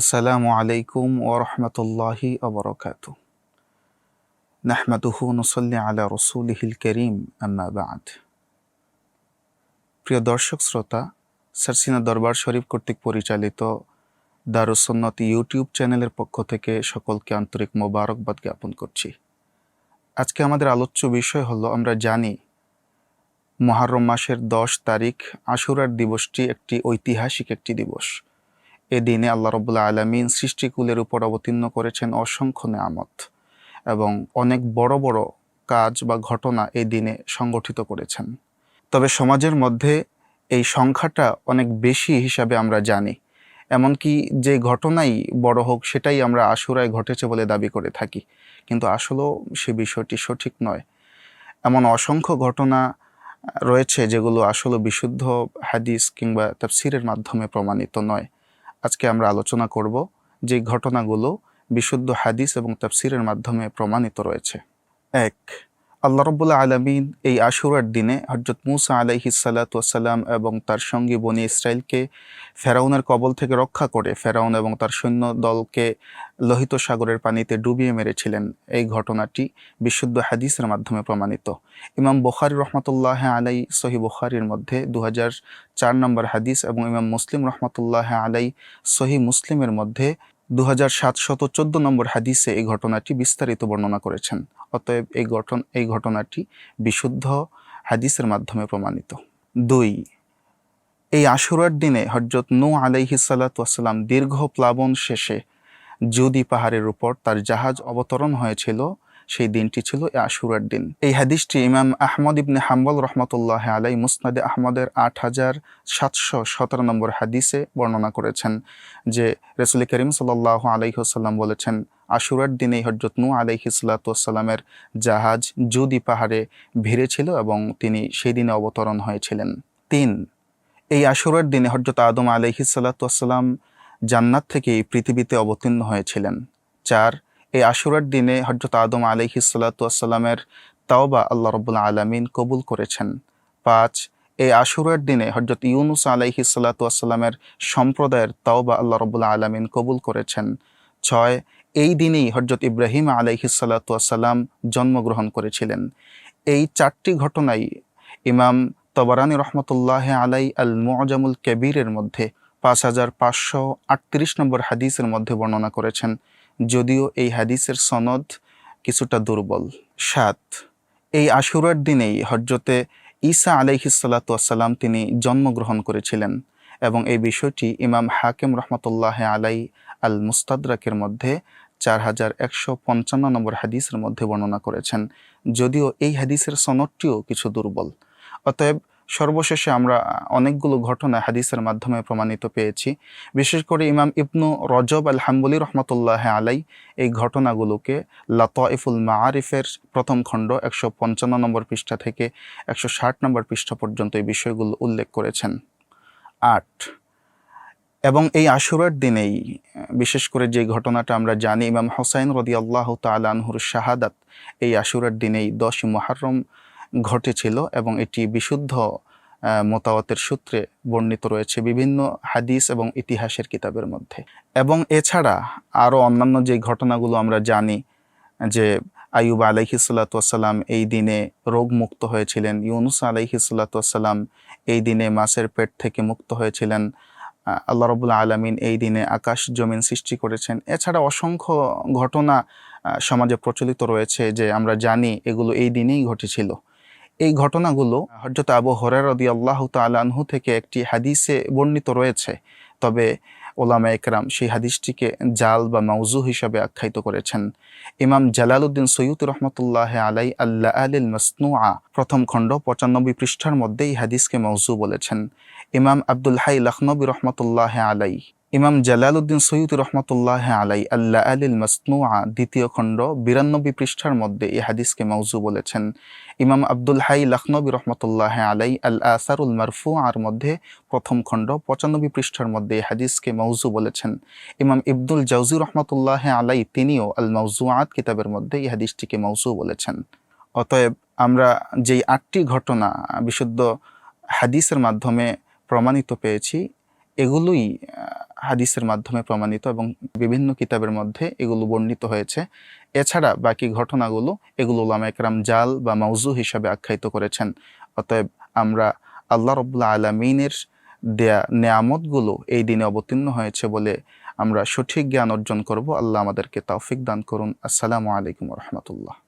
আসসালামু আলাইকুম ওরহমতুল্লাহি অবরকাত নাহমাদুহু নসল্লি আলা রসুলহিল করিম, আম্মা বাদ। প্রিয় দর্শক শ্রোতা, সারসিনা দরবার শরীফ কর্তৃক পরিচালিত দারুসন্নত ইউটিউব চ্যানেলের পক্ষ থেকে সকলকে আন্তরিক মোবারকবাদ জ্ঞাপন করছি। আজকে আমাদের আলোচ্য বিষয় হলো, আমরা জানি মহারম মাসের দশ তারিখ আশুরার দিবসটি একটি ঐতিহাসিক একটি দিবস। এ দিনে আল্লাহ রবুল্লা আলমিন সৃষ্টিকুলের উপর অবতীর্ণ করেছেন অসংখ্য নেয়ামত এবং অনেক বড় বড় কাজ বা ঘটনা এই দিনে সংগঠিত করেছেন। তবে সমাজের মধ্যে এই সংখ্যাটা অনেক বেশি হিসাবে আমরা জানি। এমনকি যে ঘটনাই বড় হোক, সেটাই আমরা আশুরায় ঘটেছে বলে দাবি করে থাকি। কিন্তু আসলেও সে বিষয়টি সঠিক নয়। এমন অসংখ্য ঘটনা রয়েছে যেগুলো আসলে বিশুদ্ধ হাদিস কিংবা তাফসিরের মাধ্যমে প্রমাণিত নয়। আজকে আমরা আলোচনা করব যে ঘটনাগুলো বিশুদ্ধ হাদিস এবং তাফসিরের মাধ্যমে প্রমাণিত রয়েছে। এক আল্লাহ রব্বুল্লা আলমিন এই আশুরার দিনে হজরত মুসা আলাইহি সাল্লাতাম এবং তার সঙ্গী বনি ইসরায়েলকে ফেরাউনের কবল থেকে রক্ষা করে ফেরাউন এবং তার সৈন্য দলকে লোহিত সাগরের পানিতে ডুবিয়ে মেরেছিলেন। এই ঘটনাটি বিশুদ্ধ হাদিসের মাধ্যমে প্রমাণিত। ইমাম বখারি রহমতুল্লাহ আলাই সহি বখারির মধ্যে দু হাজার চার নম্বর হাদিস এবং ইমাম মুসলিম রহমতুল্লাহ আলাই সহি মুসলিমের মধ্যে দু হাজার সাতশত চোদ্দ নম্বর হাদিসে এই ঘটনাটি বিস্তারিত বর্ণনা করেছেন। অতএব এই ঘটন এই ঘটনাটি বিশুদ্ধ হাদিসের মাধ্যমে প্রমাণিত। দুই, এই আশুরার দিনে হজরত নু আলাইহি সাল্লাতাম দীর্ঘ প্লাবন শেষে যদি পাহাড়ের উপর তার জাহাজ অবতরণ হয়েছিল সেই দিনটি ছিল আশুরার দিন। এই হাদিসটি ইমাম আহমদ ইবনে হাম্বল রহমতুল্লাহ আলাই মুসনাদে আহমদের আট হাজার সাতশো সতেরো নম্বর হাদিসে বর্ণনা করেছেন যে রসুল করিম সাল্লাহ আলাইহসাল্লাম বলেছেন, আশুরার দিনেই হজরত নু আলাইহিসাল্লামের জাহাজ জুদি পাহাড়ে ভিড়েছিল এবং তিনি সেই দিনে অবতরণ হয়েছিলেন। তিন, এই আশুরার দিনে হজরত আদম আলাইহিসাল্লাম জান্নাত থেকে পৃথিবীতে অবতীর্ণ হয়েছিলেন। চার এই আশুরার দিনে হজরত আদম আলহি সাল্লাতামের তাওবা আল্লাহ রবুল্লা আলমিন কবুল করেছেন। পাঁচ, এই আশুরার দিনে হজরত ইউনুস আলাইহি সাল্লাতামের সম্প্রদায়ের তাওবা আল্লাহ রবুল্লা আলমিন কবুল করেছেন। ছয়, এই দিনেই হজরত ইব্রাহিম আলাইহি সাল্লাতাম জন্মগ্রহণ করেছিলেন। এই চারটি ঘটনাই ইমাম তবরানি রহমতুল্লাহ আলাই আল মুআজামুল কবিরের মধ্যে পাঁচ হাজার পাঁচশো আটত্রিশ নম্বর হাদিসের মধ্যে বর্ণনা করেছেন। যদিও এই হাদিসের সনদ কিছুটা দুর্বল। সাত, এই আশুরার দিনেই হজরতে ঈসা আলাইহিসাল্লাতাম তিনি জন্মগ্রহণ করেছিলেন এবং এই বিষয়টি ইমাম হাকিম রহমতুল্লাহ আলাই আল মুস্তাদরাকের মধ্যে চার হাজার একশো পঞ্চান্ন নম্বর হাদিসের মধ্যে বর্ণনা করেছেন। যদিও এই হাদিসের সনদটিও কিছু দুর্বল। অতএব সর্বশেষে আমরা অনেকগুলো ঘটনা হাদিসের মাধ্যমে প্রমাণিত পেয়েছি। বিশেষ করে ইমাম ইবনু রজব আল হাম্বলি রহমতুল্লাহ আলাই এই ঘটনাগুলোকে লাতইফুল মাআরিফের প্রথম খণ্ড একশো পঞ্চান্ন নম্বর পৃষ্ঠা থেকে একশো ষাট নম্বর পৃষ্ঠা পর্যন্ত এই বিষয়গুলো উল্লেখ করেছেন। আট, এবং এই আশুরার দিনেই, বিশেষ করে যে ঘটনাটা আমরা জানি, ইমাম হোসাইন রদি আল্লাহ তালানহুর শাহাদাত, এই আশুরার দিনেই দশ মহারম ঘটেছিল এবং এটি বিশুদ্ধ মতাওয়াতের সূত্রে বর্ণিত রয়েছে বিভিন্ন হাদিস এবং ইতিহাসের কিতাবের মধ্যে। এবং এছাড়া আরও অন্যান্য যে ঘটনাগুলো আমরা জানি, যে আইয়ুব আলাইহিসাল্লাতাম এই দিনে রোগ মুক্ত হয়েছিলেন, ইউনুস আলাইহিসাল্লাতাম এই দিনে মাছের পেট থেকে মুক্ত হয়েছিলেন আল্লাহ রবুল্লা আলমিন এই দিনে আকাশ জমিন সৃষ্টি করেছেন। এছাড়া অসংখ্য ঘটনা সমাজে প্রচলিত রয়েছে যে আমরা জানি এগুলো এই দিনেই ঘটেছিল। এই ঘটনাগুলো হজরত আবু হরের রদি আল্লাহ তালানহু থেকে একটি হাদিসে বর্ণিত রয়েছে। তবে ওলামা একরাম সেই হাদিসটিকে জাল বা মাউজু হিসাবে আখ্যায়িত করেছেন। ইমাম জালালউদ্দিন সৈয়দ রহমতুল্লাহ আলাই আল্লাহ আলিল মসনুআ প্রথম খণ্ড পঁচানব্বই পৃষ্ঠার মধ্যে এই হাদিসকে মৌজু বলেছেন। ইমাম আব্দুল হাই লখনবী রহমতুল্লাহ আলাই ইমাম জালালউদ্দিন সৈয়দ রহমতুল্লাহ আলাই আল্লাহ আলিল মসনুআ দ্বিতীয় খণ্ড বিরানব্বই পৃষ্ঠার মধ্যে এই হাদিসকে মৌজু বলেছেন। ইমাম আব্দুল হাই লখনবী রহমতুল্লাহ আলাই আল আসারুল মারফু আর মধ্যে প্রথম খণ্ড পঁচানব্বই পৃষ্ঠার মধ্যে এই হাদিসকে মৌজু বলেছেন। ইমাম ইবদুল জাউজি রহমতুল্লাহ আলাই তিনিও আল মৌজুআত কিতাবের মধ্যে এই হাদিসটিকে মৌজু বলেছেন। অতএব আমরা যেই আটটি ঘটনা, বিশুদ্ধ হাদিসের মাধ্যমে প্রমাণিত পেয়েছি, এগুলোই হাদিসের মাধ্যমে প্রমাণিত এবং বিভিন্ন কিতাবের মধ্যে এগুলো বর্ণিত হয়েছে। এছাড়া বাকি ঘটনাগুলো এগুলো ওলামা একরাম জাল বা মৌজু হিসাবে আখ্যায়িত করেছেন। অতএব আমরা আল্লাহ রবুল্লা আলমিনের দেয়া নেয়ামতগুলো এই দিনে অবতীর্ণ হয়েছে বলে আমরা সঠিক জ্ঞান অর্জন করব। আল্লাহ আমাদেরকে তৌফিক দান করুন। আসসালামু আলাইকুম রহমতুল্লাহ।